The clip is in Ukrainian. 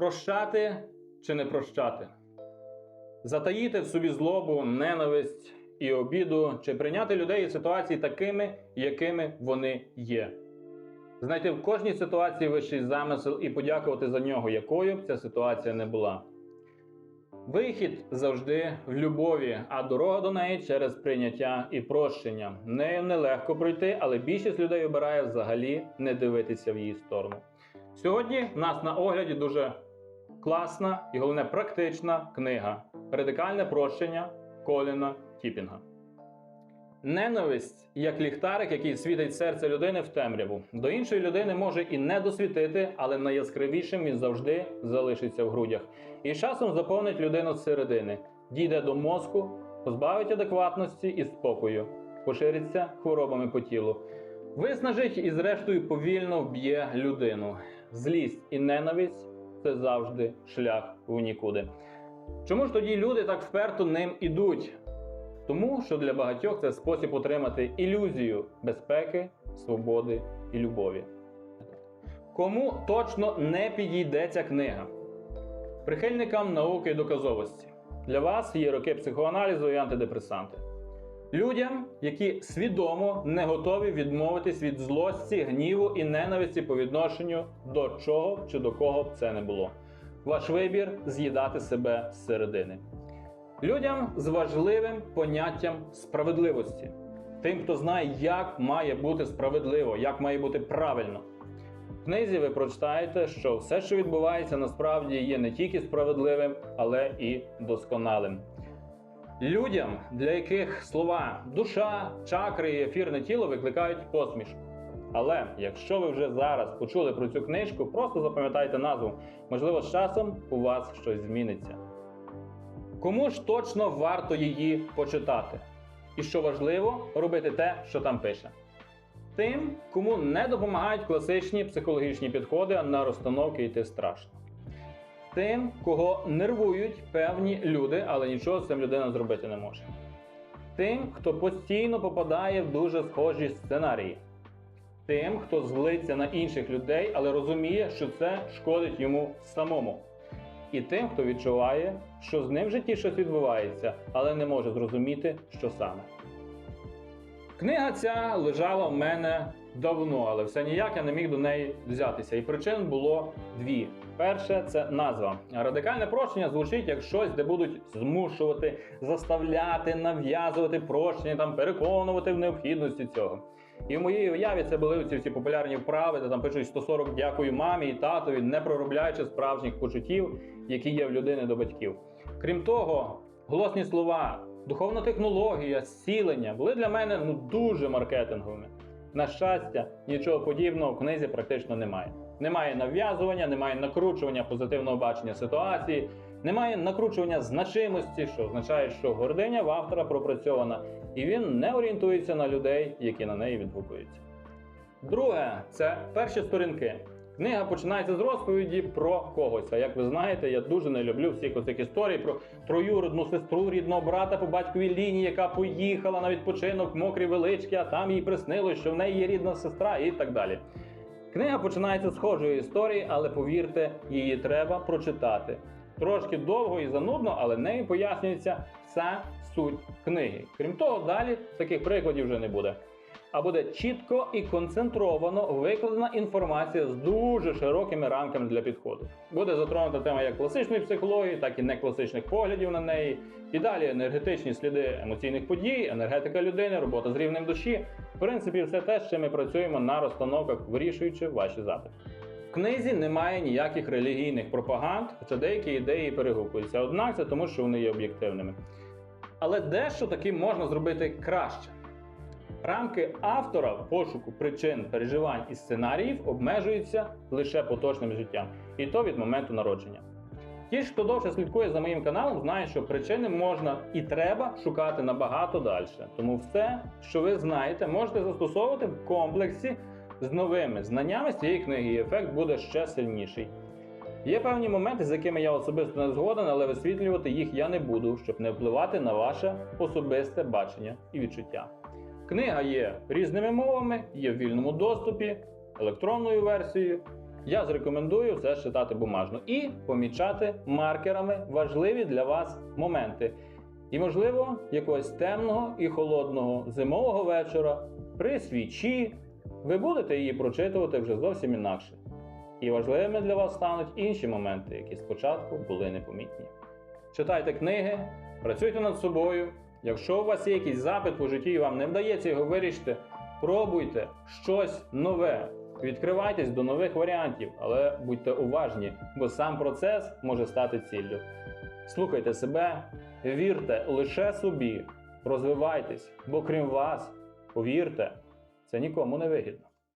Прощати чи не прощати? Затаїти в собі злобу, ненависть і обіду, чи прийняти людей і ситуації такими, якими вони є. Знайти в кожній ситуації вищий замисел і подякувати за нього, якою б ця ситуація не була. Вихід завжди в любові, а дорога до неї через прийняття і прощення. Нею нелегко пройти, але більшість людей обирає взагалі не дивитися в її сторону. Сьогодні в нас на огляді дуже класна і головне практична книга Радикальне прощення Коліна Тіпінга. Ненависть як ліхтарик, який світить серце людини в темряву. До іншої людини може і не досвітити, але найяскравішим він завжди залишиться в грудях. І часом заповнить людину зсередини, дійде до мозку, позбавить адекватності і спокою, пошириться хворобами по тілу. Виснажить і, зрештою, повільно вб'є людину. Злість і ненависть це завжди шлях в нікуди. Чому ж тоді люди так вперто ним ідуть? Тому що для багатьох це спосіб отримати ілюзію безпеки, свободи і любові. Кому точно не підійде ця книга? Прихильникам науки і доказовості. Для вас є роки психоаналізу і антидепресанти. Людям, які свідомо не готові відмовитись від злості, гніву і ненависті по відношенню до чого чи до кого б це не було. Ваш вибір з'їдати себе зсередини. Людям з важливим поняттям справедливості. Тим, хто знає, як має бути справедливо, як має бути правильно. В книзі ви прочитаєте, що все, що відбувається, насправді є не тільки справедливим, але і досконалим. Людям, для яких слова душа, чакри і ефірне тіло викликають посмішку. Але якщо ви вже зараз почули про цю книжку, просто запам'ятайте назву. Можливо, з часом у вас щось зміниться. Кому ж точно варто її почитати? І що важливо, робити те, що там пише. Тим, кому не допомагають класичні психологічні підходи, на розстановки йти страшно. Тим, кого нервують певні люди, але нічого з цим людина зробити не може. Тим, хто постійно попадає в дуже схожі сценарії. Тим, хто злиться на інших людей, але розуміє, що це шкодить йому самому. І тим, хто відчуває, що з ним в житті щось відбувається, але не може зрозуміти, що саме. Книга ця лежала в мене давно, але все ніяк я не міг до неї взятися. І причин було дві. Перше це назва. Радикальне прощення звучить як щось, де будуть змушувати, заставляти, нав'язувати прощення, там переконувати в необхідності цього. І в моїй уяві це були ці всі популярні вправи, де там пишуть 140 дякую мамі і татові, не проробляючи справжніх почуттів, які є в людини до батьків. Крім того, голосні слова, духовна технологія, зцілення були для мене ну дуже маркетинговими. На щастя, нічого подібного в книзі практично немає. Немає нав'язування, немає накручування позитивного бачення ситуації, немає накручування значимості, що означає, що гординя в автора пропрацьована, і він не орієнтується на людей, які на неї відгукуються. Друге, це перші сторінки. Книга починається з розповіді про когось. А як ви знаєте, я дуже не люблю всіх оцих історій про троюродну сестру рідного брата по батьковій лінії, яка поїхала на відпочинок в мокрі велички, а там їй приснилось, що в неї є рідна сестра, і так далі. Книга починається з схожої історії, але повірте, її треба прочитати. Трошки довго і занудно, але нею пояснюється вся суть книги. Крім того, далі таких прикладів вже не буде. А буде чітко і концентровано викладена інформація з дуже широкими рамками для підходу. Буде затронута тема як класичної психології, так і некласичних поглядів на неї. І далі енергетичні сліди емоційних подій, енергетика людини, робота з рівнем душі. В принципі, все те, чим ми працюємо на розстановках, вирішуючи ваші запити. В книзі немає ніяких релігійних пропаганд, хоча деякі ідеї перегукуються. Однак це тому, що вони є об'єктивними. Але дещо таки можна зробити краще. Рамки автора пошуку причин переживань і сценаріїв обмежуються лише поточним життям, і то від моменту народження. Ті хто довше слідкує за моїм каналом, знають, що причини можна і треба шукати набагато далі. Тому все, що ви знаєте, можете застосовувати в комплексі з новими знаннями з цієї книги, і ефект буде ще сильніший. Є певні моменти, з якими я особисто не згоден, але висвітлювати їх я не буду, щоб не впливати на ваше особисте бачення і відчуття. Книга є різними мовами, є в вільному доступі, електронною версією, я зрекомендую все читати бумажно і помічати маркерами важливі для вас моменти. І, можливо, якогось темного і холодного зимового вечора при свічі ви будете її прочитувати вже зовсім інакше. І важливими для вас стануть інші моменти, які спочатку були непомітні. Читайте книги, працюйте над собою. Якщо у вас є якийсь запит по житті і вам не вдається його вирішити, пробуйте щось нове. Відкривайтесь до нових варіантів, але будьте уважні, бо сам процес може стати ціллю. Слухайте себе, вірте лише собі, розвивайтесь, бо крім вас, повірте, це нікому не вигідно.